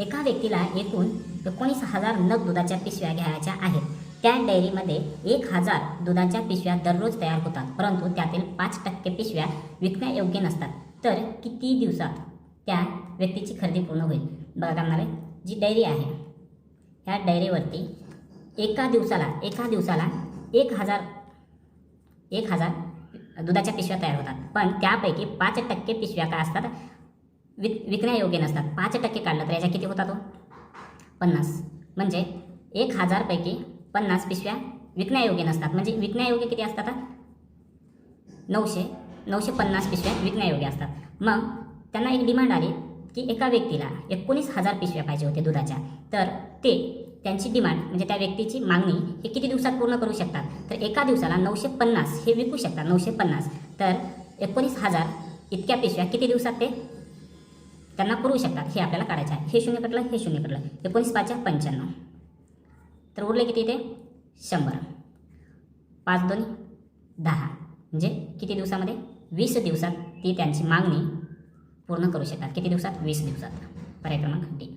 एका व्यक्तीला एकूण एकोणीस हजार नग दुधाच्या पिशव्या घ्यायच्या आहेत. त्या डेअरीमध्ये एक हजार दुधाच्या पिशव्या दररोज तयार होतात परंतु त्यातील पाच टक्के पिशव्या विकण्यायोग्य नसतात. तर किती दिवसात त्या व्यक्तीची खरेदी पूर्ण होईल? बघा मला जी डेअरी आहे ह्या डेअरीवरती एका दिवसाला एका दिवसाला एक हजार एक हजार दुधाच्या पिशव्या तयार होतात. पण त्यापैकी पाच टक्के पिशव्या काय असतात? विक विकण्यायोग्य नसतात. पाच टक्के काढलं तर याचा किती होता तो? पन्नास. म्हणजे एक हजारपैकी पन्नास पिशव्या विकण्यायोग्य नसतात. म्हणजे विकण्यायोग्य किती असतात नऊशे. नऊशे पन्नास पिशव्या विकण्यायोग्य असतात. मग त्यांना एक डिमांड आली की एका व्यक्तीला एकोणीस हजार पिशव्या पाहिजे होते दुधाच्या. तर ते त्यांची डिमांड म्हणजे त्या व्यक्तीची मागणी हे किती दिवसात पूर्ण करू शकतात? तर एका दिवसाला नऊशे पन्नास हे विकू शकतात. नऊशे पन्नास. तर एकोणीस हजार इतक्या पिशव्या किती दिवसात ते? त्यांना पुरवू शकतात. हे आपल्याला काढायचं आहे. हे शून्य कटलं हे शून्य कटलं एकोणीस पाचच्या पंच्याण्णव. तर उरले किती ते शंभर. पाच दोन दहा. म्हणजे किती दिवसामध्ये? वीस दिवसात ती त्यांची मागणी पूर्ण करू शकतात. किती दिवसात? वीस दिवसात. पर्याय क्रमांक डी.